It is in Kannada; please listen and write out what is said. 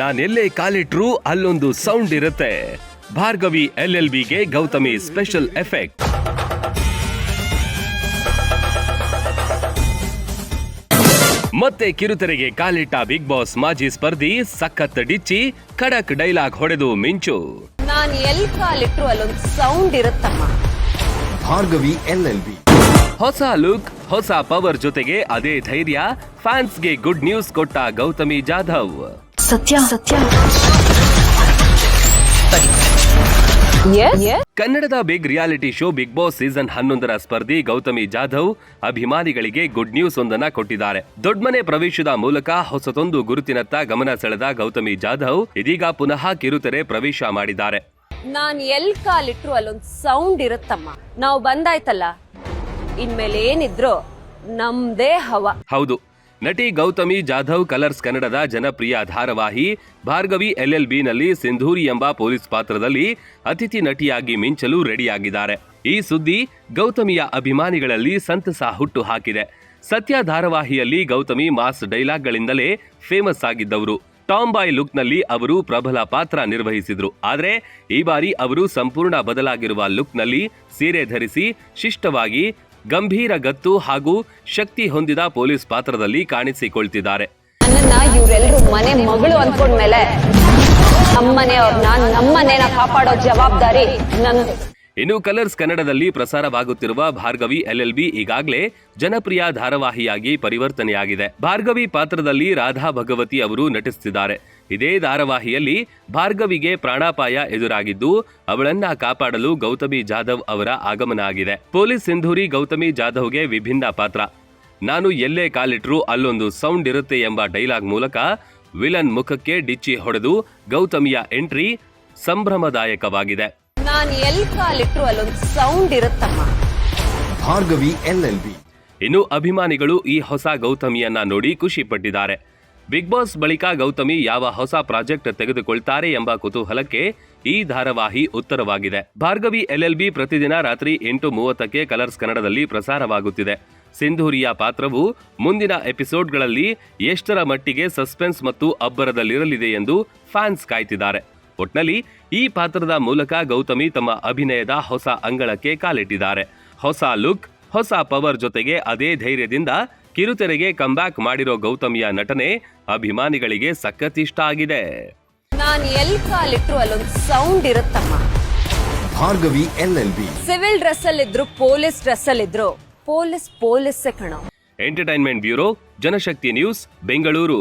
ನಾನೆಲ್ಲೇ ಕಾಲಿಟ್ರು ಅಲ್ಲೊಂದು ಸೌಂಡ್ ಇರುತ್ತೆ. ಭಾರ್ಗವಿ ಎಲ್ ಎಲ್ ಬಿಗೆ ಗೌತಮಿ ಸ್ಪೆಷಲ್ ಎಫೆಕ್ಟ್ ಮತ್ತೆ ಕಿರುತೆರೆಗೆ ಕಾಲಿಟ್ಟ ಬಿಗ್ ಬಾಸ್ ಮಾಜಿ ಸ್ಪರ್ಧಿ ಸಖತ್ ಡಿಚ್ಚಿ ಖಡಕ್ ಡೈಲಾಗ್ ಹೊಡೆದು ಮಿಂಚು. ನಾನು ಎಲ್ ಕಾಲಿಟ್ರು ಅಲ್ಲೊಂದು ಸೌಂಡ್ ಇರುತ್ತಮ್ಮ. ಭಾರ್ಗವಿ ಎಲ್ ಎಲ್ ಬಿ ಹೊಸ ಲುಕ್ ಹೊಸ ಪವರ್ ಜೊತೆಗೆ ಅದೇ ಧೈರ್ಯ ಫ್ಯಾನ್ಸ್ಗೆ ಗುಡ್ ನ್ಯೂಸ್ ಕೊಟ್ಟ ಗೌತಮಿ ಜಾಧವ್. ಸತ್ಯ. ಸತ್ಯ. ಕನ್ನಡದ big reality show Bigg Boss season ಹನ್ನೊಂದರ ಸ್ಪರ್ಧಿ ಗೌತಮಿ ಜಾಧವ್ ಅಭಿಮಾನಿಗಳಿಗೆ ಗುಡ್ ನ್ಯೂಸ್ ಒಂದನ್ನ ಕೊಟ್ಟಿದ್ದಾರೆ. ದೊಡ್ಮನೆ ಪ್ರವೇಶದ ಮೂಲಕ ಹೊಸತೊಂದು ಗುರುತಿನತ್ತ ಗಮನ ಸೆಳೆದ ಗೌತಮಿ ಜಾಧವ್ ಇದೀಗ ಪುನಃ ಕಿರುತೆರೆ ಪ್ರವೇಶ ಮಾಡಿದ್ದಾರೆ. ನಾನ್ ಎಲ್ ಕಾಲಿಟ್ರು ಅಲ್ಲೊಂದ್ ಸೌಂಡ್ ಇರುತ್ತಮ್ಮ. ನಾವು ಬಂದಾಯ್ತಲ್ಲ? ಇನ್ಮೇಲೆ ಏನಿದ್ರು ನಮ್ದೇ ಹವ. ಹೌದು. ನಟಿ ಗೌತಮಿ ಜಾಧವ್ ಕಲರ್ಸ್ ಕನ್ನಡದ ಜನಪ್ರಿಯ ಧಾರಾವಾಹಿ ಭಾರ್ಗವಿ ಎಲ್ಎಲ್ಬಿನಲ್ಲಿ ಸಿಂಧೂರಿ ಎಂಬ ಪೊಲೀಸ್ ಪಾತ್ರದಲ್ಲಿ ಅತಿಥಿ ನಟಿಯಾಗಿ ಮಿಂಚಲು ರೆಡಿಯಾಗಿದ್ದಾರೆ. ಈ ಸುದ್ದಿ ಗೌತಮಿಯ ಅಭಿಮಾನಿಗಳಲ್ಲಿ ಸಂತಸ ಹುಟ್ಟು ಹಾಕಿದೆ ಸತ್ಯ ಧಾರಾವಾಹಿಯಲ್ಲಿ ಗೌತಮಿ ಮಾಸ್ ಡೈಲಾಗ್ಗಳಿಂದಲೇ ಫೇಮಸ್ ಆಗಿದ್ದವರು. ಟಾಮ್ ಬಾಯ್ ಲುಕ್ನಲ್ಲಿ ಅವರು ಪ್ರಬಲ ಪಾತ್ರ ನಿರ್ವಹಿಸಿದ್ರು. ಆದರೆ ಈ ಬಾರಿ ಅವರು ಸಂಪೂರ್ಣ ಬದಲಾಗಿರುವ ಲುಕ್ನಲ್ಲಿ ಸೀರೆ ಧರಿಸಿ ಶಿಷ್ಟವಾಗಿ ಗಂಭೀರ ಗತ್ತು ಹಾಗೂ ಶಕ್ತಿ ಹೊಂದಿದ ಪೊಲೀಸ್ ಪಾತ್ರದಲ್ಲಿ ಕಾಣಿಸಿಕೊಳ್ತಿದ್ದಾರೆ. ನನ್ನನ್ನ ಮನೆ ಮಗಳು ಅನ್ಕೊಂಡ್ಮೇಲೆ ನಮ್ಮನೆಯವ್ರನ್ನ ನಮ್ಮನೇನ ಕಾಪಾಡೋ ಜವಾಬ್ದಾರಿ ನಂದು. ಇನ್ನು ಕಲರ್ಸ್ ಕನ್ನಡದಲ್ಲಿ ಪ್ರಸಾರವಾಗುತ್ತಿರುವ ಭಾರ್ಗವಿ ಎಲ್ಎಲ್ಬಿ ಈಗಾಗಲೇ ಜನಪ್ರಿಯ ಧಾರಾವಾಹಿಯಾಗಿ ಪರಿವರ್ತನೆಯಾಗಿದೆ. ಭಾರ್ಗವಿ ಪಾತ್ರದಲ್ಲಿ ರಾಧಾ ಭಗವತಿ ಅವರು ನಟಿಸುತ್ತಿದ್ದಾರೆ ಇದೇ ಧಾರಾವಾಹಿಯಲ್ಲಿ ಭಾರ್ಗವಿಗೆ ಪ್ರಾಣಾಪಾಯ ಎದುರಾಗಿದ್ದು, ಅವಳನ್ನ ಕಾಪಾಡಲು ಗೌತಮಿ ಜಾಧವ್ ಅವರ ಆಗಮನ ಆಗಿದೆ. ಪೊಲೀಸ್ ಸಿಂಧೂರಿ ಗೌತಮಿ ಜಾಧವ್ಗೆ ವಿಭಿನ್ನ ಪಾತ್ರ. ನಾನು ಎಲ್ಲೇ ಕಾಲಿಟ್ರೂ ಅಲ್ಲೊಂದು ಸೌಂಡ್ ಇರುತ್ತೆ ಎಂಬ ಡೈಲಾಗ್ ಮೂಲಕ ವಿಲನ್ ಮುಖಕ್ಕೆ ಡಿಚ್ಚಿ ಹೊಡೆದು ಗೌತಮಿಯ ಎಂಟ್ರಿ ಸಂಭ್ರಮದಾಯಕವಾಗಿದೆ. ನಾನ್ ಎಲ್ ಕಾಲಿಟ್ರು ಅಲ್ಲೊಂದ್ ಸೌಂಡ್ ಇರುತ್ತಮ್ಮ. Bhargavi L L B. ಇನ್ನು ಅಭಿಮಾನಿಗಳು ಈ ಹೊಸ ಗೌತಮಿಯನ್ನ ನೋಡಿ ಖುಷಿ ಪಟ್ಟಿದ್ದಾರೆ. ಬಿಗ್ ಬಾಸ್ ಬಳಿಕ ಗೌತಮಿ ಯಾವ ಹೊಸ ಪ್ರಾಜೆಕ್ಟ್ ತೆಗೆದುಕೊಳ್ತಾರೆ ಎಂಬ ಕುತೂಹಲಕ್ಕೆ ಈ ಧಾರಾವಾಹಿ ಉತ್ತರವಾಗಿದೆ. ಭಾರ್ಗವಿ ಎಲ್ಎಲ್ಬಿ ಪ್ರತಿದಿನ ರಾತ್ರಿ ಎಂಟು ಮೂವತ್ತಕ್ಕೆ ಕಲರ್ಸ್ ಕನ್ನಡದಲ್ಲಿ ಪ್ರಸಾರವಾಗುತ್ತಿದೆ. ಸಿಂಧೂರಿಯ ಪಾತ್ರವು ಮುಂದಿನ ಎಪಿಸೋಡ್ಗಳಲ್ಲಿ ಎಷ್ಟರ ಮಟ್ಟಿಗೆ ಸಸ್ಪೆನ್ಸ್ ಮತ್ತು ಅಬ್ಬರದಲ್ಲಿರಲಿದೆ ಎಂದು ಫ್ಯಾನ್ಸ್ ಕಾಯ್ತಿದ್ದಾರೆ. ಒಟ್ನಲ್ಲಿ ಈ ಪಾತ್ರದ ಮೂಲಕ ಗೌತಮಿ ತಮ್ಮ ಅಭಿನಯದ ಹೊಸ ಅಂಗಳಕ್ಕೆ ಕಾಲಿಟ್ಟಿದ್ದಾರೆ. ಹೊಸ ಲುಕ್ ಹೊಸ ಪವರ್ ಜೊತೆಗೆ ಅದೇ ಧೈರ್ಯದಿಂದ ಕಿರುತೆರೆಗೆ ಕಂಬ್ಯಾಕ್ ಮಾಡಿರೋ ಗೌತಮಿಯ ನಟನೆ ಅಭಿಮಾನಿಗಳಿಗೆ ಸಖತ್ ಇಷ್ಟ ಆಗಿದೆ ನಾನು ಎಲ್ ಕಾಲಿಟ್ರು ಅಲ್ಲೊಂದು sound ಇರುತ್ತಮ್ಮ. Bhargavi L L B. Civil dress ಅಲ್ಲಿದ್ರು police dress ಅಲ್ಲಿದ್ರು. ಪೊಲೀಸ್ ಪೊಲೀಸ್ ಕಣ. Entertainment bureau Janashakti news Bengaluru.